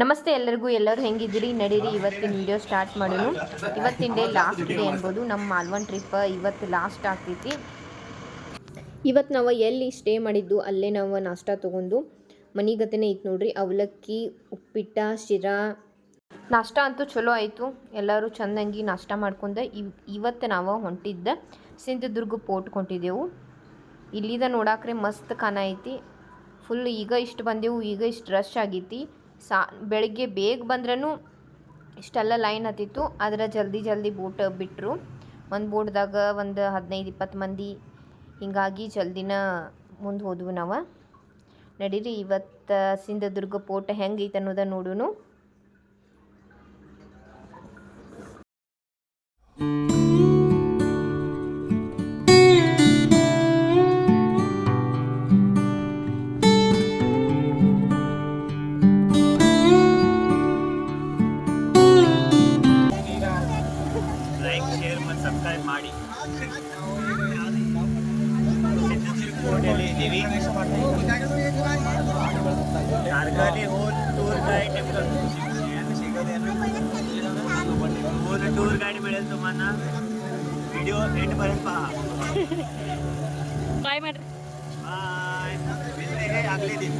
ನಮಸ್ತೆ ಎಲ್ಲರಿಗೂ, ಎಲ್ಲರೂ ಹೆಂಗಿದ್ದೀರಿ? ನಡೀರಿ, ಇವತ್ತಿನ ವಿಡಿಯೋ ಸ್ಟಾರ್ಟ್ ಮಾಡೋಣ. ಇವತ್ತಿನ ಡೇ ಲಾಸ್ಟ್ ಡೇ ಅನ್ಬೋದು ನಮ್ಮ ಮಾಲ್ವನ್ ಟ್ರಿಪ್ ಇವತ್ತು ಲಾಸ್ಟ್ ಆಗ್ತೈತಿ. ಇವತ್ತು ನಾವು ಎಲ್ಲಿ ಸ್ಟೇ ಮಾಡಿದ್ದು, ಅಲ್ಲೇ ನಾವು ನಾಷ್ಟ ತೊಗೊಂಡು, ಮನಿಗತೆನೇ ಇತ್ತು ನೋಡ್ರಿ. ಅವಲಕ್ಕಿ, ಉಪ್ಪಿಟ್ಟ, ಶಿರಾ. ನಾಷ್ಟ ಅಂತೂ ಚಲೋ ಆಯಿತು. ಎಲ್ಲರೂ ಚಂದಂಗಿ ನಾಷ್ಟ ಮಾಡ್ಕೊಂಡು, ಇವ್, ಇವತ್ತು ನಾವು ಹೊಂಟಿದ್ದ ಸಿಂಧದುರ್ಗ ಪೋರ್ಟ್ ಹೊಂಟಿದ್ದೆವು ಇಲ್ಲಿದ ನೋಡಾಕ್ರೆ ಮಸ್ತ್ ಖಾನ ಐತಿ. ಫುಲ್ ಈಗ ಇಷ್ಟು ಬಂದೆವು, ಈಗ ಇಷ್ಟು ರಶ್ ಆಗೈತಿ. ಸಾ, ಬೆಳಗ್ಗೆ ಬೇಗ ಬಂದ್ರೂ ಇಷ್ಟೆಲ್ಲ ಲೈನ್ ಹತ್ತಿತ್ತು. ಆದ್ರೆ ಜಲ್ದಿ ಜಲ್ದಿ ಬೋಟ್ ಬಿಟ್ಟರು ಒಂದು ಬೋಟ್ದಾಗ ಒಂದು ಹದಿನೈದು ಇಪ್ಪತ್ತು ಮಂದಿ. ಹಿಂಗಾಗಿ ಜಲ್ದಿನ ಮುಂದೆ ಹೋದ್ವು ನಾವು. ನಡೀರಿ, ಇವತ್ತು ಸಿಂಧದುರ್ಗ ಪೋರ್ಟ್ ಹೆಂಗೈತೆ ಅನ್ನೋದ ನೋಡೋಣ ಲೈಕ್ ಶೇರ್ ಮತ್ತು ಸಬ್ಸ್ಕ್ರೈಬ್ ಮಾಡಿ ಕೋಟೆಯಲ್ಲಿ ಇದ್ದೀವಿ ನಾರ್ಗಾಲಿ ಹೋಲ್ ಟೂರ್ ಗೈಡ್ ನಿಮ್ಗೆ ಹೋಲ್ ಟೂರ್ गाइड मिळेल तुम्हाला व्हिडिओ एंड पर्यंत पहा ಬಾಯ್ ಮಾಡ್ರಿ बाय मिळते हे अगले दिन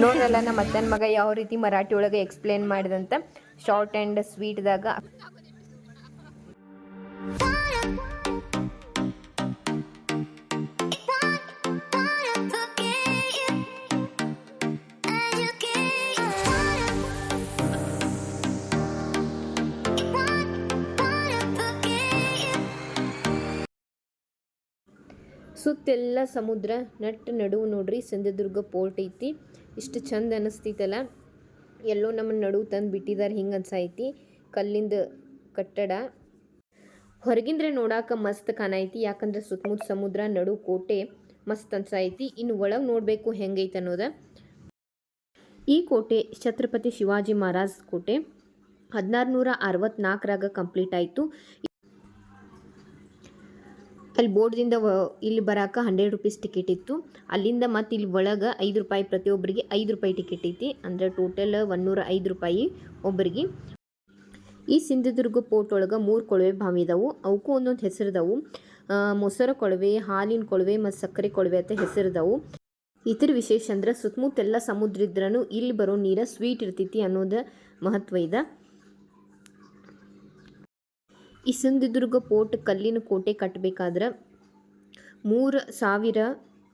ನೋಡ್ರಲ್ಲ ನಮ್ಮ ಅತ್ತನ ಮಗ ಯಾವ ರೀತಿ ಮರಾಠಿ ಒಳಗೆ ಎಕ್ಸ್ಪ್ಲೇನ್ ಮಾಡಿದಂತ ಶಾರ್ಟ್ ಆ್ಯಂಡ್ ಸ್ವೀಟ್ದಾಗ ಸುತ್ತೆಲ್ಲ ಸಮುದ್ರ, ನಟ್ ನಡುವು ನೋಡ್ರಿ, ಸಿಂಧದುರ್ಗ ಪೋರ್ಟ್ ಐತಿ. ಇಷ್ಟು ಚಂದ ಅನಿಸ್ತೈತಲ್ಲ. ಎಲ್ಲೋ ನಮ್ಮ ನಡುವು ತಂದು ಬಿಟ್ಟಿದ್ದಾರೆ ಹಿಂಗೆ ಅನ್ಸೈತಿ ಕಲ್ಲಿಂದ ಕಟ್ಟಡ. ಹೊರಗಿಂದ್ರೆ ನೋಡಾಕ ಮಸ್ತ್ ಕಾಣೈತಿ ಯಾಕಂದ್ರೆ ಸುತ್ತಮುತ್ತ ಸಮುದ್ರ, ನಡು ಕೋಟೆ ಮಸ್ತ್ ಅನ್ಸೈತಿ ಇನ್ನು ಒಳಗೆ ನೋಡಬೇಕು ಹೆಂಗೈತೆ ಅನ್ನೋದ. ಈ ಕೋಟೆ ಛತ್ರಪತಿ ಶಿವಾಜಿ ಮಹಾರಾಜ್ ಕೋಟೆ ಹದಿನಾರು ನೂರ ಅರವತ್ನಾಲ್ಕರಾಗ ಕಂಪ್ಲೀಟ್ ಆಯಿತು. ಅಲ್ಲಿ ಬೋರ್ಡ್ದಿಂದ ಇಲ್ಲಿ ಬರಾಕ ಹಂಡ್ರೆಡ್ ರುಪೀಸ್ ಟಿಕೆಟ್ ಇತ್ತು. ಅಲ್ಲಿಂದ ಮತ್ತು ಇಲ್ಲಿ ಒಳಗೆ ಐದು ರೂಪಾಯಿ ಪ್ರತಿಯೊಬ್ಬರಿಗೆ ಐದು ರೂಪಾಯಿ ಟಿಕೆಟ್ ಐತಿ. ಅಂದರೆ ಟೋಟಲ್ ಒನ್ನೂರ ಐದು ರೂಪಾಯಿ ಒಬ್ಬರಿಗೆ. ಈ ಸಿಂಧುದುರ್ಗ ಪೋರ್ಟ್ ಒಳಗೆ ಮೂರು ಕೊಳವೆ ಬಾವಿ ಇದಾವು. ಅವಕ್ಕೂ ಒಂದೊಂದು ಹೆಸರಿದಾವು ಮೊಸರು ಕೊಳವೆ, ಹಾಲಿನ ಕೊಳವೆ ಮತ್ತು ಸಕ್ಕರೆ ಕೊಳವೆ ಅಂತ ಹೆಸರಿದಾವು ಇತರ ವಿಶೇಷ ಅಂದ್ರೆ ಸುತ್ತಮುತ್ತೆಲ್ಲ ಸಮುದ್ರ ಇದ್ರೂ ಇಲ್ಲಿ ಬರೋ ನೀರ ಸ್ವೀಟ್ ಇರ್ತೈತಿ ಅನ್ನೋದು ಮಹತ್ವ ಇದೆ. ಈ ಸಿಂಧುದುರ್ಗ ಪೋರ್ಟ್ ಕಲ್ಲಿನ ಕೋಟೆ ಕಟ್ಟಬೇಕಾದ್ರೆ ಮೂರು ಸಾವಿರ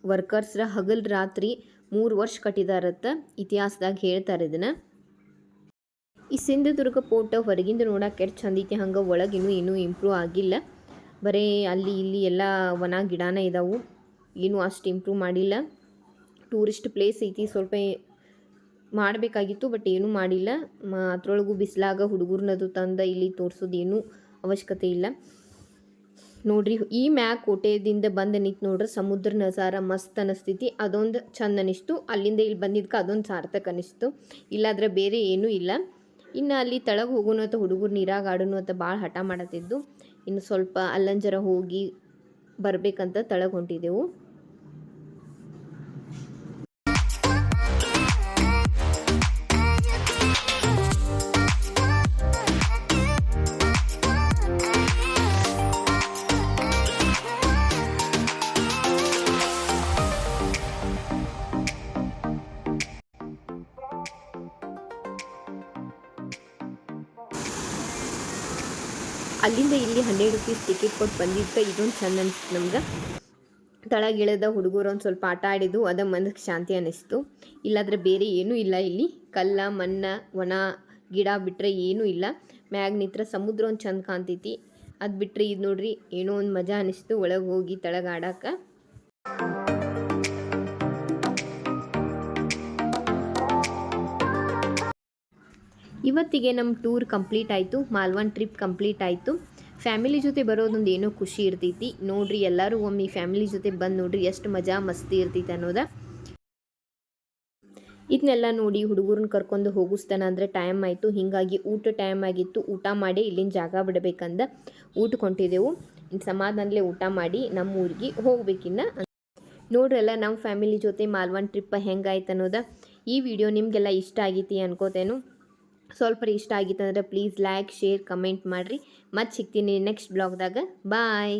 ವರ್ಕರ್ಸ್ರ ಹಗಲ್ ರಾತ್ರಿ ಮೂರು ವರ್ಷ ಕಟ್ಟಿದಾರತ್ತ ಇತಿಹಾಸದಾಗ ಹೇಳ್ತಾರೆ ಇದನ್ನ. ಈ ಸಿಂಧುದುರ್ಗ ಪೋರ್ಟ್ ಹೊರಗಿಂದ ನೋಡೋಕೆ ಎಷ್ಟು ಚಂದ ಐತಿ. ಹಂಗೆ ಒಳಗಿನ್ನೂ ಏನೂ ಇಂಪ್ರೂವ್ ಆಗಿಲ್ಲ. ಬರೀ ಅಲ್ಲಿ ಇಲ್ಲಿ ಎಲ್ಲ ಒಣ ಗಿಡನ ಇದಾವು. ಏನೂ ಅಷ್ಟು ಇಂಪ್ರೂವ್ ಮಾಡಿಲ್ಲ. ಟೂರಿಸ್ಟ್ ಪ್ಲೇಸ್ ಐತಿ. ಸ್ವಲ್ಪ ಮಾಡಬೇಕಾಗಿತ್ತು ಬಟ್ ಏನೂ ಮಾಡಿಲ್ಲ. ಮ, ಅದ್ರೊಳಗೂ ಬಿಸಿಲಾಗ ಹುಡುಗರ್ನದು ತಂದು ಇಲ್ಲಿ ತೋರಿಸೋದು ಏನೂ ಅವಶ್ಯಕತೆ ಇಲ್ಲ. ನೋಡ್ರಿ, ಈ ಮ್ಯಾಗ ಕೋಟೆದಿಂದ ಬಂದು ನಿಂತು ನೋಡ್ರಿ ಸಮುದ್ರ ನಜಾರ ಮಸ್ತ್ ಅನಿಸ್ತೈತಿ. ಅದೊಂದು ಚಂದ ಅನಿಸ್ತು. ಅಲ್ಲಿಂದ ಇಲ್ಲಿ ಬಂದಿದ್ದಕ್ಕೆ ಅದೊಂದು ಸಾರ್ಥಕ ಅನಿಸ್ತು. ಇಲ್ಲಾದ್ರೆ ಬೇರೆ ಏನೂ ಇಲ್ಲ. ಇನ್ನು ಅಲ್ಲಿ ತಳಗೆ ಹೋಗೋನು ಅಂತ ಹುಡುಗರು ನೀರಾಗ ಆಡೋನು ಅಂತ ಭಾಳ ಹಠ ಮಾಡತ್ತಿದ್ದು. ಇನ್ನು ಸ್ವಲ್ಪ ಅಲ್ಲಂಜರ ಹೋಗಿ ಬರಬೇಕಂತ ತಳಗೆ ಹೊಂಟಿದ್ದೆವು ಅಲ್ಲಿಂದ ಇಲ್ಲಿ ಹನ್ನೆರಡು ರುಪೀಸ್ ಟಿಕೆಟ್ ಕೊಟ್ಟು ಬಂದಿದ್ದ ಇದೊಂದು ಚೆಂದ ಅನಿಸ್ತು ನಮ್ಗೆ. ತಳಗಿಳದ ಹುಡುಗರು ಒಂದು ಸ್ವಲ್ಪ ಆಟ ಆಡಿದ್ದು, ಅದ ಮನಸ್ಸಿಗೆ ಶಾಂತಿ ಅನ್ನಿಸ್ತು. ಇಲ್ಲಾದರೆ ಬೇರೆ ಏನೂ ಇಲ್ಲ ಇಲ್ಲಿ. ಕಲ್ಲ ಮಣ್ಣ ಒಣ, ಗಿಡ ಬಿಟ್ಟರೆ ಏನೂ ಇಲ್ಲ. ಮ್ಯಾಗ ನಿತ್ರ ಸಮುದ್ರ ಒಂದು ಚಂದ ಕಾಣ್ತೈತಿ. ಅದು ಬಿಟ್ಟರೆ ಇದು ನೋಡ್ರಿ, ಏನೋ ಒಂದು ಮಜಾ ಅನಿಸ್ತು ಒಳಗೆ ಹೋಗಿ ತಳಗ ಇವತ್ತಿಗೆ ನಮ್ಮ ಟೂರ್ ಕಂಪ್ಲೀಟ್ ಆಯಿತು, ಮಾಲ್ವನ್ ಟ್ರಿಪ್ ಕಂಪ್ಲೀಟ್ ಆಯಿತು. ಫ್ಯಾಮಿಲಿ ಜೊತೆ ಬರೋದೊಂದು ಏನೋ ಖುಷಿ ಇರ್ತೈತಿ. ನೋಡ್ರಿ, ಎಲ್ಲರೂ ಒಮ್ಮೆ ಫ್ಯಾಮಿಲಿ ಜೊತೆ ಬಂದು ನೋಡ್ರಿ ಎಷ್ಟು ಮಜಾ ಮಸ್ತಿ ಇರ್ತೈತಿ ಅನ್ನೋದ. ಇದನ್ನೆಲ್ಲ ನೋಡಿ ಹುಡುಗರನ್ನ ಕರ್ಕೊಂಡು ಹೋಗಿಸ್ತಾನ ಅಂದರೆ ಟೈಮ್ ಆಯಿತು. ಹೀಗಾಗಿ ಊಟ ಟೈಮ್ ಆಗಿತ್ತು. ಊಟ ಮಾಡಿ ಇಲ್ಲಿನ ಜಾಗ ಬಿಡಬೇಕಂದ ಊಟ ಕೊಂಟಿದ್ದೆವು ಇನ್ನು ಸಮಾಧಾನದಲ್ಲೇ ಊಟ ಮಾಡಿ ನಮ್ಮ ಊರಿಗೆ ಹೋಗ್ಬೇಕಿನ್ನ ನೋಡ್ರಲ್ಲ ನಮ್ಮ ಫ್ಯಾಮಿಲಿ ಜೊತೆ ಮಾಲ್ವನ್ ಟ್ರಿಪ್ಪ ಹೆಂಗಾಯ್ತು ಅನ್ನೋದ. ಈ ವಿಡಿಯೋ ನಿಮಗೆಲ್ಲ ಇಷ್ಟ ಆಗೈತಿ ಅನ್ಕೋತೇನು. ಸ್ವಲ್ಪ ಇಷ್ಟ ಆಗಿತ್ತಂದ್ರೆ ಪ್ಲೀಸ್ ಲೈಕ್ ಶೇರ್ ಕಮೆಂಟ್ ಮಾಡಿರಿ. ಮತ್ತೆ ಸಿಗ್ತೀನಿ ನೆಕ್ಸ್ಟ್ ಬ್ಲಾಗ್ದಾಗ ಬಾಯ್